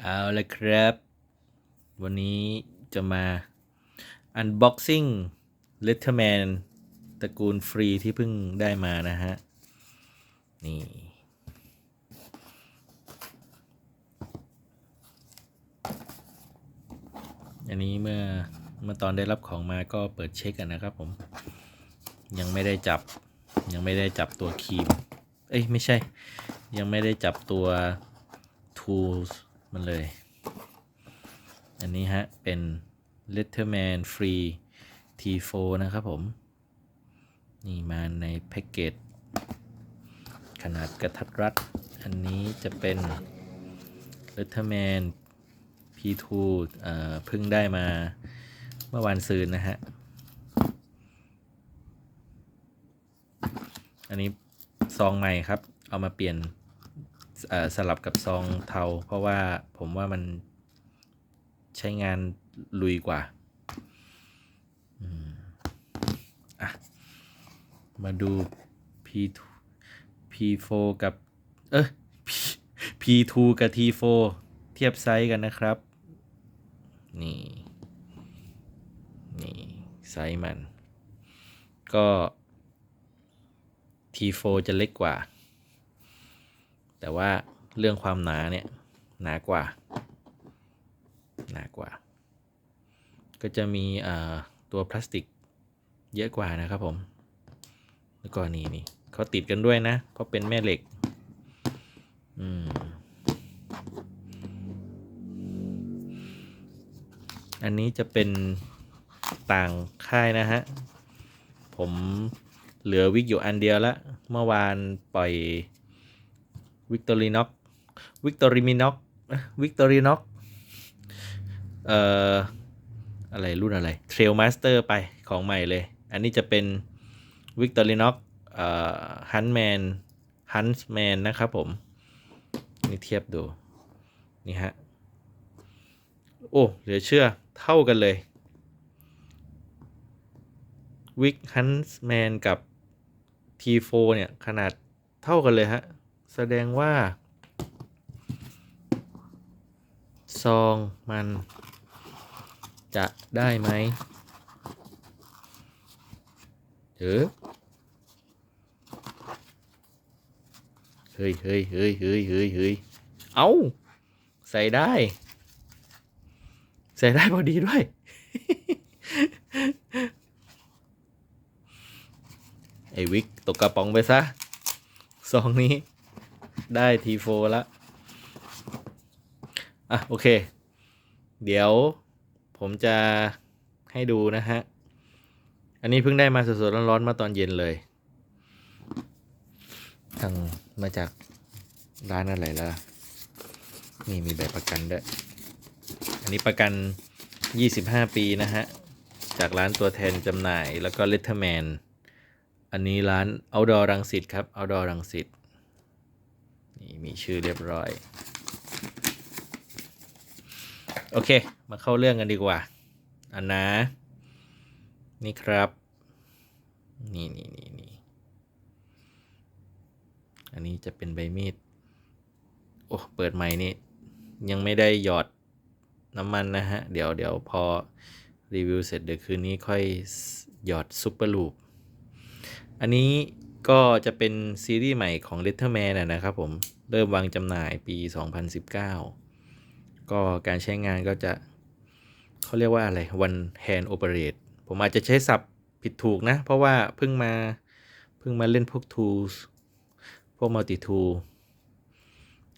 เอาละครับ วันนี้จะมา unboxing Letterman ตระกูลฟรีที่เพิ่งได้มานะฮะ นี่ อันนี้เมื่อเมื่อตอนได้รับของมาก็เปิดเช็คกันนะครับผม ยังไม่ได้จับ ยังไม่ได้จับตัวครีม เอ้ย ไม่ใช่ ยังไม่ได้จับตัว tools มันเลย อันนี้ฮะ เป็น Letterman Free T4 นะครับผม นี่มาในแพ็กเกจขนาดกระทัดรัด อันนี้จะเป็น Letterman P2 เอ่อเพิ่งได้มาเมื่อวานซืนนะฮะ อันนี้ซองใหม่ครับ เอามาเปลี่ยน สลับกับซองเทา เพราะว่าผมว่ามันใช้งานลุยกว่าอะมาดู P2 P4 กับ เออ P- P2 กับ T4 เทียบไซส์กันนะครับ นี่ นี่ ไซส์มัน ก็ T4 จะเล็กกว่า แต่ว่าเรื่องความหนาเนี่ยหนากว่า หนากว่า ก็จะมีตัวพลาสติกเยอะกว่านะครับผม แล้วก็นี่นี่เขาติดกันด้วยนะ เพราะเป็นแม่เหล็ก อืม อันนี้จะเป็นต่างค่ายนะฮะ ผมเหลือวิกอยู่อันเดียวละ เมื่อวานปล่อย วิกตอรีน็อกวิกตอรีมิน็อกวิกตอรีน็อกเอ่ออะไรรุ่นอะไรเทรลมาสเตอร์ไปของใหม่เลย อันนี้จะเป็นวิกตอรีน็อกเอ่อฮันแมนฮันส์แมนนะครับผม นี่เทียบดู นี่ฮะ โอ้ เหลือเชื่อเท่ากันเลยวิกฮันส์แมนกับ T4 เนี่ย ขนาดเท่ากันเลยฮะ แสดงว่า ซองมันจะได้ไหมเออเฮ้ยเฮ้ยเฮ้ยเฮ้ยเฮ้ยเฮ้ยเอาใส่ได้ ใส่ได้พอดีด้วย ไอวิกตกกระป๋องไปซะซองนี้ ได้ทีโฟละอะโอเค เดี๋ยวผมจะให้ดูนะฮะ อันนี้เพิ่งได้มาสดๆร้อนๆมาตอนเย็นเลยทางมาจากร้านอะไรล่ะ นี่มีแบบประกันด้วย อันนี้ประกัน 25 ปีนะฮะ จากร้านตัวแทนจำหน่ายแล้วก็เล t เ e อร์แมนอันนี้ร้าน Outdoor รังสิตครับ Outdoor รังสิต นี่มีชื่อเรียบร้อย โอเค มาเข้าเรื่องกันดีกว่า อันนะ นี่ครับ นี่นี่นี่นี่อันนี้จะเป็นใบมีด โอ้ เปิดใหม่นี่ ยังไม่ได้หยอดน้ำมันนะฮะ เดี๋ยวเดี๋ยวพอรีวิวเสร็จเดี๋ยวคืนนี้ค่อยหยอดซุปเปอร์ลูป อันนี้ ก็จะเป็นซีรีส์ใหม่ของ Letterman นะนะครับผม เริ่มวางจำหน่ายปี 2019 ก็การใช้งานก็จะเขาเรียกว่าอะไร one hand operate ผมอาจจะใช้ศัพท์ผิดถูกนะ เพราะว่าเพิ่งมาเพิ่งมาเล่นพวก tools พวก multi tool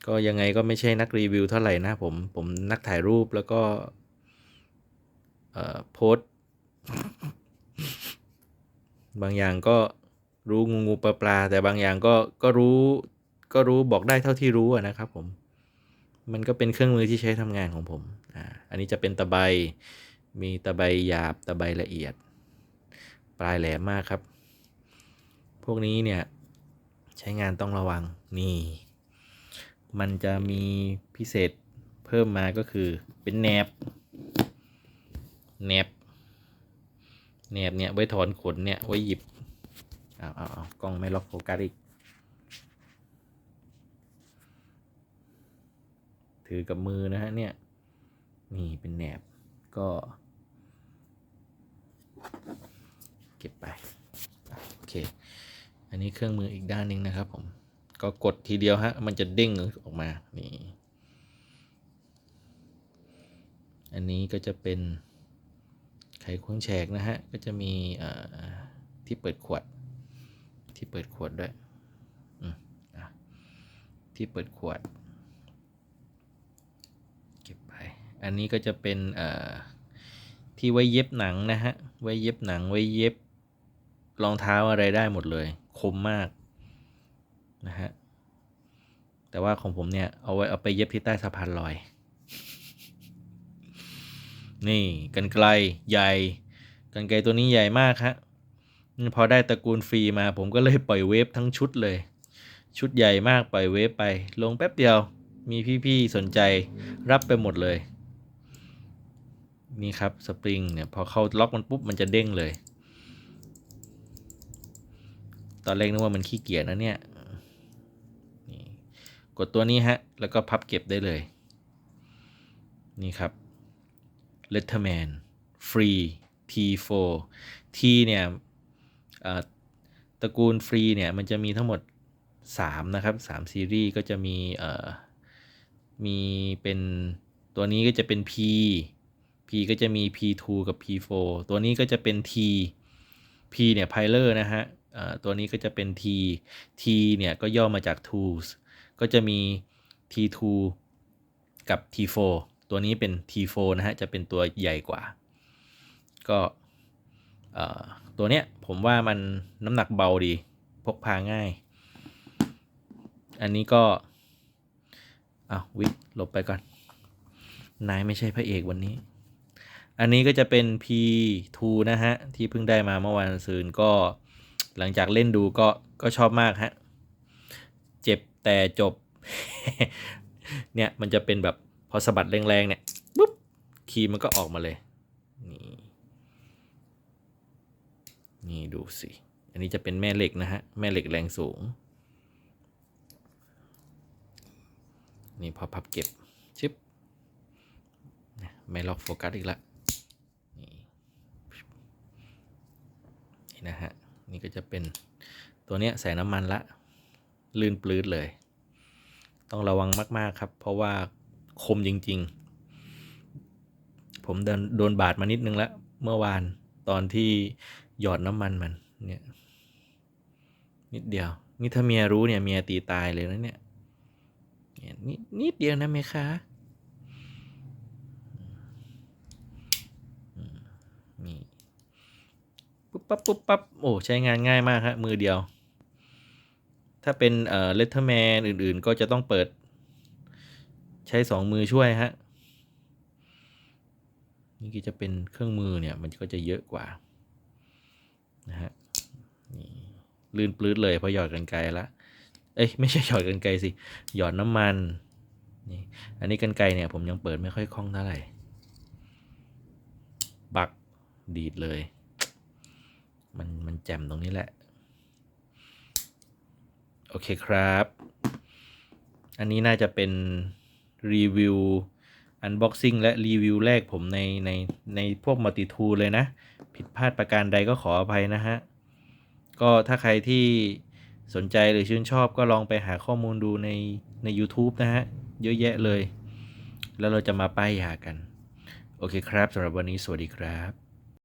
ก็ยังไงก็ไม่ใช่นักรีวิวเท่าไหร่นะผม ผมนักถ่ายรูปแล้วก็เอ่อโพสบางอย่างก็ รู้งูงูปลาปลาแต่บางอย่างก็ก็รู้ก็รู้บอกได้เท่าที่รู้นะครับผม มันก็เป็นเครื่องมือที่ใช้ทำงานของผมอ่าอันนี้จะเป็นตะไบมีตะไบหยาบตะไบละเอียด ปลายแหลมมากครับ พวกนี้เนี่ยใช้งานต้องระวังนี่ มันจะมีพิเศษเพิ่มมาก็คือเป็นแหนบแหนบแหนบเนี่ยไว้ถอนขนเนี่ยไว้หยิบ เอาเอาเอากล้องไม่ล็อกโฟกัสอีก ถือกับมือนะฮะเนี่ย นี่เป็นแหนบก็ เก็บไป โอเค อันนี้เครื่องมืออีกด้านหนึ่งนะครับผม ก็กดทีเดียวฮะ มันจะเด้งออกมา นี่ อันนี้ก็จะเป็นไขควงแฉกนะฮะ ก็จะมีที่เปิดขวด ที่เปิดขวดด้วยที่เปิดขวด เก็บไป อันนี้ก็จะเป็นที่ไว้เย็บหนังนะฮะ ไว้เย็บหนัง ไว้เย็บรองเท้าอะไรได้หมดเลย คมมากนะฮะ แต่ว่าของผมเนี่ย เอาไว้เอาไปเย็บที่ใต้สะพานลอย นี่กันไกลใหญ่กันไกลตัวนี้ใหญ่มากฮะ พอได้ตระกูลฟรีมาผมก็เลยปล่อยเวฟทั้งชุดเลย ชุดใหญ่มากปล่อยเวฟไป ลงแป๊บเดียวมีพี่ๆสนใจรับไปหมดเลย นี่ครับสปริงเนี่ยพอเข้าล็อกมันปุ๊บมันจะเด้งเลย ตอนแรกนึกว่ามันขี้เกียจนะเนี่ยกดตัวนี้ฮะ แล้วก็พับเก็บได้เลย นี่ครับ Letterman Free T4 T เนี่ย ตระกูลฟรีเนี่ยมันจะมีทั้งหมด 3 นะครับ3ซีรีส์ก็จะมีมีเป็นตัวนี้ก็จะเป็น P P ก็จะมี P2 กับ P4 ตัวนี้ก็จะเป็น T P เนี่ย Piler นะฮะตัวนี้ก็จะเป็น T T เนี่ยก็ย่อมาจาก Tools ก็จะมี T2 กับ T4 ตัวนี้เป็น T4 นะฮะ จะเป็นตัวใหญ่กว่า ก็ ตัวเนี้ยผมว่ามันน้ำหนักเบาดี พกพาง่าย อันนี้ก็อาวิหลบไปก่อน นายไม่ใช่พระเอกวันนี้ อันนี้ก็จะเป็น P2 นะฮะ ที่เพิ่งได้มาเมื่อวานซืนก็หลังจากเล่นดูก็ก็ชอบมากฮะ เจ็บแต่จบ เนี่ย มันจะเป็นแบบพอสะบัดแรงๆเนี่ยปุ๊บคีย์มันก็ออกมาเลย นี่ นี่ดูสิ อันนี้จะเป็นแม่เหล็กนะฮะ แม่เหล็กแรงสูง นี่พอพับเก็บชึบเนี่ยไม่ล็อกโฟกัสอีกละนี่นี่นะฮะ นี่ก็จะเป็นตัวเนี้ยใส่น้ำมันละ ลื่นปลื้ดเลย ต้องระวังมาก ๆ ครับ เพราะว่าคมจริง ๆ ผมโดนโดนบาดมานิดนึงแล้ว เมื่อวานตอนที่ หยอดน้ำมันมันเนี่ยนิดเดียว นี่ถ้าเมียรู้เนี่ยเมียตีตายเลยนะเนี่ยเนี่ยนิดเดียวนะเมคะนี่ปุ๊บปั๊บปุ๊บปั๊บโอ้ใช้งานง่ายมากฮะมือเดียว ถ้าเป็นเอ่อเลตเทอร์แมนอื่นๆ ก็จะต้องเปิด ใช้สองมือช่วยฮะนี่ก็จะเป็นเครื่องมือเนี่ย มันก็จะเยอะกว่า นะฮะนี่ลื่นปลื้ดเลยเพอหยอดกันไกลละเอ้ยไม่ใช่หยอดกันไกลสิหยอดน้ำมันนี่อันนี้กันไกลเนี่ยผมยังเปิดไม่ค่อยคล่องเท่าไหร่บักดีดเลย มันมันแจ่มตรงนี้แหละ โอเคครับ อันนี้น่าจะเป็นรีวิว Unboxing และรีวิวแรกผมในในในพวกมัลติทูเลยนะ ผิดพลาดประการใดก็ขออภัยนะฮะ ก็ถ้าใครที่สนใจหรือชื่นชอบก็ลองไปหาข้อมูลดูในใน YouTube นะฮะ เยอะแยะเลย แล้วเราจะมาป้ายยากัน โอเคครับสำหรับวันนี้สวัสดีครับ